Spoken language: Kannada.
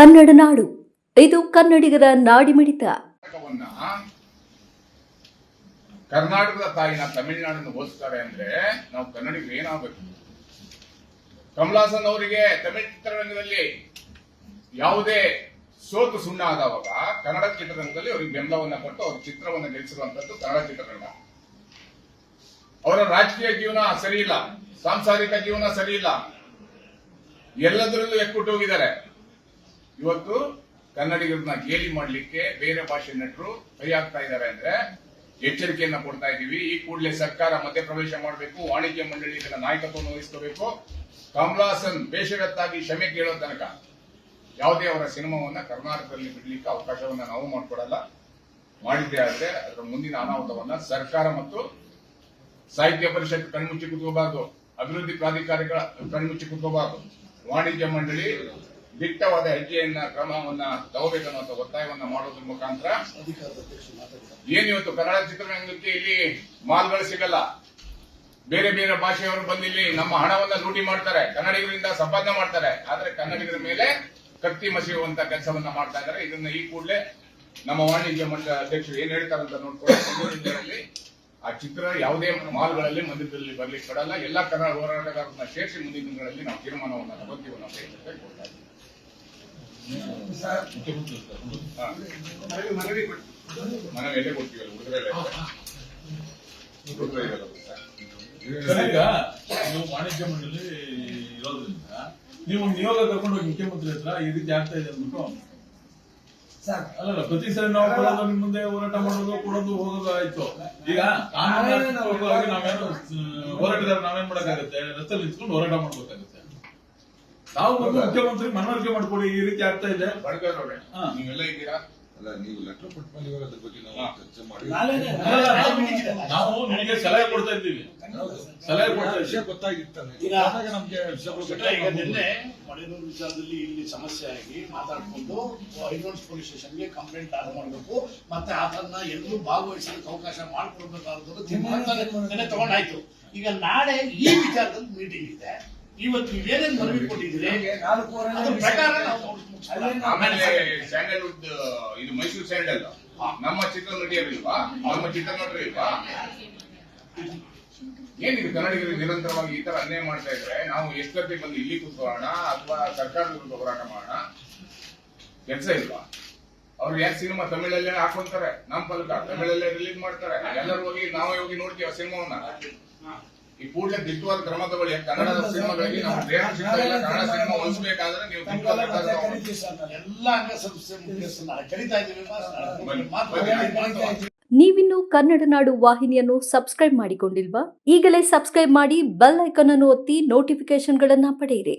ಕನ್ನಡ ನಾಡು. ಇದು ಕನ್ನಡಿಗರ ನಾಡಿಮಿಡಿತ. ಕರ್ನಾಟಕದ ತಾಯಿನ ತಮಿಳುನಾಡನ್ನು ಹೋಲಿಸ್ತಾರೆ ಅಂದ್ರೆ ನಾವು ಕನ್ನಡಿಗರು ಏನಾಗಬೇಕು? ಕಮಲಾಸನ್ ಅವರಿಗೆ ತಮಿಳು ಚಿತ್ರರಂಗದಲ್ಲಿ ಯಾವುದೇ ಸೋತು ಸುಣ್ಣ ಆದವಾಗ ಕನ್ನಡ ಚಿತ್ರರಂಗದಲ್ಲಿ ಅವರಿಗೆ ಬೆಂಬಲವನ್ನ ಕೊಟ್ಟು ಅವ್ರ ಚಿತ್ರವನ್ನು ಗೆಲ್ಲಿಸಿರುವಂತದ್ದು ಕನ್ನಡ ಚಿತ್ರರಂಗ. ಅವರ ರಾಜಕೀಯ ಜೀವನ ಸರಿ ಇಲ್ಲ, ಸಾಂಸಾರಿಕ ಜೀವನ ಸರಿ ಇಲ್ಲ. ಎಲ್ಲದರಲ್ಲೂ ಎಕ್ಕುಟ್ಟು ಹೋಗಿದ್ದಾರೆ. ಇವತ್ತು ಕನ್ನಡಿಗರನ್ನ ಗೇಲಿ ಮಾಡಲಿಕ್ಕೆ ಬೇರೆ ಭಾಷೆ ನಟರು ಕೈ ಆಗ್ತಾ ಇದ್ದಾರೆ ಅಂದ್ರೆ ಎಚ್ಚರಿಕೆಯನ್ನ ಕೊಡ್ತಾ ಇದೀವಿ ಈ ಕೂಡಲೇ ಸರ್ಕಾರ ಮಧ್ಯಪ್ರವೇಶ ಮಾಡಬೇಕು, ವಾಣಿಜ್ಯ ಮಂಡಳಿ ಇದರ ನಾಯಕತ್ವವನ್ನು ವಹಿಸಬೇಕು ಕಮಲಾಸನ್ ಬೇಷರತ್ತಾಗಿ ಕ್ಷಮೆ ಕೇಳೋ ತನಕ ಯಾವುದೇ ಅವರ ಸಿನಿಮಾವನ್ನ ಕರ್ನಾಟಕದಲ್ಲಿ ಬಿಡಲಿಕ್ಕೆ ಅವಕಾಶವನ್ನ ನಾವು ಮಾಡಿಕೊಡಲ್ಲ. ಮಾಡಿದ್ದೆ ಆದ್ರೆ ಅದರ ಮುಂದಿನ ಅನಾಹುತವನ್ನ ಸರ್ಕಾರ ಮತ್ತು ಸಾಹಿತ್ಯ ಪರಿಷತ್ ಕಣ್ಮುಚ್ಚಿ ಕುತ್ಕೋಬಾರ್ದು. ಅಭಿವೃದ್ಧಿ ಪ್ರಾಧಿಕಾರಗಳ ಕಣ್ಮುಚ್ಚಿ ಕುತ್ಕೋಬಾರ್ದು. ವಾಣಿಜ್ಯ ಮಂಡಳಿ ದಿಟ್ಟವಾದ ಹೆಜ್ಜೆಯನ್ನ ಕ್ರಮವನ್ನ ತಗೋಬೇಕನ್ನುವಂತ ಒತ್ತಾಯವನ್ನ ಮಾಡೋದ್ರ ಮುಖಾಂತರ ಏನಿವತ್ತು ಇವತ್ತು ಕನ್ನಡ ಚಿತ್ರರಂಗಕ್ಕೆ ಇಲ್ಲಿ ಮಾಲ್ಗಳು ಸಿಗಲ್ಲ? ಬೇರೆ ಬೇರೆ ಭಾಷೆಯವರು ಬಂದು ಇಲ್ಲಿ ನಮ್ಮ ಹಣವನ್ನ ಲೂಟಿ ಮಾಡ್ತಾರೆ. ಕನ್ನಡಿಗರಿಂದ ಸಂಪಾದನೆ ಮಾಡ್ತಾರೆ. ಆದ್ರೆ ಕನ್ನಡಿಗರ ಮೇಲೆ ಕತ್ತಿ ಮಸೆಯುವಂತ ಕೆಲಸವನ್ನ ಮಾಡ್ತಾ ಇದ್ದಾರೆ ಇದನ್ನ ಈ ಕೂಡಲೇ ನಮ್ಮ ವಾಣಿಜ್ಯ ಮಂಡಳ ಅಧ್ಯಕ್ಷರು ಏನ್ ಹೇಳ್ತಾರಂತ ನೋಡ್ಕೊಂಡು ಚಿತ್ರ ಯಾವುದೇ ಮಾಲ್ಗಳಲ್ಲಿ ಮಂದಿರದಲ್ಲಿ ಬರ್ಲಿಕ್ಕೆ ಕೊಡಲ್ಲ ಎಲ್ಲ ಕನ್ನಡ ಹೋರಾಟಗಾರರನ್ನ ಸೇರಿಸಿ ಮುಂದಿನ ದಿನಗಳಲ್ಲಿ ನಾವು ತೀರ್ಮಾನವನ್ನು ತಗೋತೀವಿ ನಾವು ಹೇಳ್ತಾ ಕೊಡ್ತಾ ಇದ್ದೀವಿ. ಹಾ. ಮನವಿ ಎಲ್ಲೇ ಕೊಡ್ತೀವಲ್ಲ ಹುಡುಗರೆಲ್ಲ ನೀವು ವಾಣಿಜ್ಯ ಮಂಡಳಿ ಇರೋದ್ರಿಂದ ನೀವು ನಿಯೋಗ ಕರ್ಕೊಂಡು ಹೋಗಿ ಮುಖ್ಯಮಂತ್ರಿ ಹತ್ರ ಈ ರೀತಿ ಆಗ್ತಾ ಇದೆ ಅಂದ್ಬಿಟ್ಟು ಅಲ್ಲಲ್ಲ ಪ್ರತಿ ಸರಿ ನಾವು ಕೊಡೋದು ನಿಮ್ ಮುಂದೆ ಹೋರಾಟ ಮಾಡೋದು ಕೊಡೋದು ಹೋಗೋದು ಆಯ್ತು. ಈಗ ನಾವೇನು ಹೋರಾಟಗಾರ ನಾವೇನ್ ಮಾಡಕ್ಕಾಗತ್ತೆ? ರಸ್ತೆಯಲ್ಲಿ ನಿಂತ್ಕೊಂಡು ಹೋರಾಟ ಮಾಡ್ಬೇಕಾಗತ್ತೆ. ನಾವು ಮುಖ್ಯಮಂತ್ರಿ ಮನವರಿಕೆ ಮಾಡ್ಕೊಡಿ ಈ ರೀತಿ ಆಗ್ತಾ ಇದೆ. ನೀವೆಲ್ಲ ಇದ್ದೀರಾ? ಅಲ್ಲ ನೀವು ಲೆಟರ್ ಕೊಟ್ಟ ಮೇಲೆ ಇವಾಗ ಅದ್ರ ಬಗ್ಗೆ ನಾವು ಚರ್ಚೆ ಮಾಡಿ. ನಾವು- ನಿಮಗೆ ಸಲಹೆ ಕೊಡ್ತಾ ಇದ್ದೀವಿ. ಸಲಹೆ ಕೊಡ್ತಾ ವಿಷಯ ಗೊತ್ತಾಗಿರ್ತಾನೆ ನಮ್ಗೆ ಈಗ. ನಿನ್ನೆ ಮಳೆನೂರು ವಿಚಾರದಲ್ಲಿ ಇಲ್ಲಿ ಸಮಸ್ಯೆ ಆಗಿ ಮಾತಾಡ್ಕೊಂಡು ಹೈರೋಡ್ಸ್ ಪೊಲೀಸ್ ಸ್ಟೇಷನ್ಗೆ ಕಂಪ್ಲೇಂಟ್ ದಾಖಲು ಮಾಡಬೇಕು. ಮತ್ತೆ ಅದನ್ನ ಎಲ್ಲರೂ ಭಾಗವಹಿಸಲಿಕ್ಕೆ ಅವಕಾಶ ಮಾಡಿಕೊಡ್ಬೇಕಾದ್ರು ತೀರ್ಮಾನ ತಗೊಂಡಾಯ್ತು. ಈಗ ನಾಳೆ ಈ ವಿಚಾರದಲ್ಲಿ ಮೀಟಿಂಗ್ ಇದೆ. ಇವತ್ತು ನೀವೇನೇನು ಮನವಿ ಕೊಟ್ಟಿದ್ದೀರಿ? ಪ್ರಕಾರ. ಆಮೇಲೆ ಸ್ಯಾಂಡಲ್ವುಡ್ ಇದು ಮೈಸೂರು ಸ್ಯಾಂಡಲ್ ನಮ್ಮ ಚಿತ್ರ ನಟಿಯರಿಲ್ವಾ ನಮ್ಮ ಚಿತ್ರ ನಟರು ಇಲ್ವಾ ಏನಿದೆ ಕನ್ನಡಿಗರಿಗೆ ನಿರಂತರವಾಗಿ ಈ ತರ ಅನ್ಯಾಯ ಮಾಡ್ತಾ ಇದ್ರೆ ನಾವು ಎಷ್ಟೊತ್ತಿ ಬಂದು ಇಲ್ಲಿ ಕೂತ್ಕೊಳ್ಳೋಣ ಅಥವಾ ಸರ್ಕಾರದ ವಿರುದ್ಧ ಹೋರಾಟ ಮಾಡೋಣ? ಕೆಲಸ ಇಲ್ವಾ? ಅವ್ರು ಯಾಕೆ ಸಿನಿಮಾ ತಮಿಳಲ್ಲೇ ಹಾಕೊಂತಾರೆ? ನಮ್ಮ ಫಲಕ ತಮಿಳಲ್ಲೇ ರಿಲೀಸ್ ಮಾಡ್ತಾರೆ. ಎಲ್ಲರೂ ಹೋಗಿ ನಾವೇ ಹೋಗಿ ನೋಡ್ತೀವಿ ಆ ಸಿನಿಮಾವನ್ನ. ಈ ಕೂಡಲೇ ದಿಟ್ಟವಾದ ಕ್ರಮ ತಗೊಳ್ಳಿ. ಕನ್ನಡ ಸಿನಿಮಾಗಳಿಗೆ ನಾವು ಇಲ್ಲ ಕನ್ನಡ ಸಿನಿಮಾ ಹೊಂದಿಸಬೇಕಾದ್ರೆ ನೀವು. ಎಲ್ಲ ಅಂಗಸಂಸ್ಥೆ ಮುಖ್ಯಸ್ಥರನ್ನ ಕರಿತಾ ಇದ್ದೀವಿ ನೀವಿನ್ನು ಕನ್ನಡ ನಾಡು ವಾಹಿನಿಯನ್ನು ಸಬ್ಸ್ಕ್ರೈಬ್ ಮಾಡಿಕೊಂಡಿಲ್ವಾ? ಈಗಲೇ ಸಬ್ಸ್ಕ್ರೈಬ್ ಮಾಡಿ ಬೆಲ್ ಐಕಾನ್ ಅನ್ನು ಒತ್ತಿ ನೋಟಿಫಿಕೇಶನ್ಗಳನ್ನು ಪಡೆಯಿರಿ.